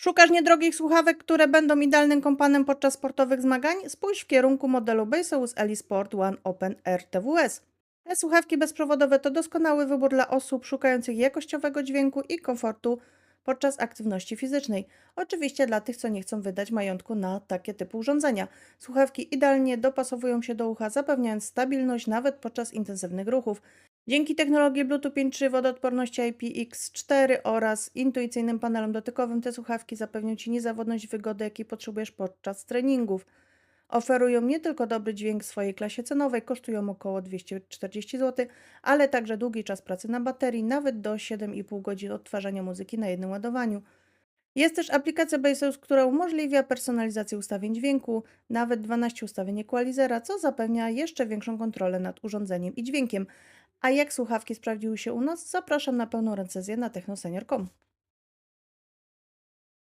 Szukasz niedrogich słuchawek, które będą idealnym kompanem podczas sportowych zmagań? Spójrz w kierunku modelu Baseus Sport One Open Air TWS. Te słuchawki bezprzewodowe to doskonały wybór dla osób szukających jakościowego dźwięku i komfortu podczas aktywności fizycznej. Oczywiście dla tych, co nie chcą wydać majątku na takie typu urządzenia. Słuchawki idealnie dopasowują się do ucha, zapewniając stabilność nawet podczas intensywnych ruchów. Dzięki technologii Bluetooth 5.3, wodoodporności IPX4 oraz intuicyjnym panelom dotykowym te słuchawki zapewnią Ci niezawodność i wygodę, jakiej potrzebujesz podczas treningów. Oferują nie tylko dobry dźwięk w swojej klasie cenowej, kosztują około 240 zł, ale także długi czas pracy na baterii, nawet do 7,5 godzin odtwarzania muzyki na jednym ładowaniu. Jest też aplikacja Baseus, która umożliwia personalizację ustawień dźwięku, nawet 12 ustawień equalizera, co zapewnia jeszcze większą kontrolę nad urządzeniem i dźwiękiem. A jak słuchawki sprawdziły się u nas? Zapraszam na pełną recenzję na technosenior.com.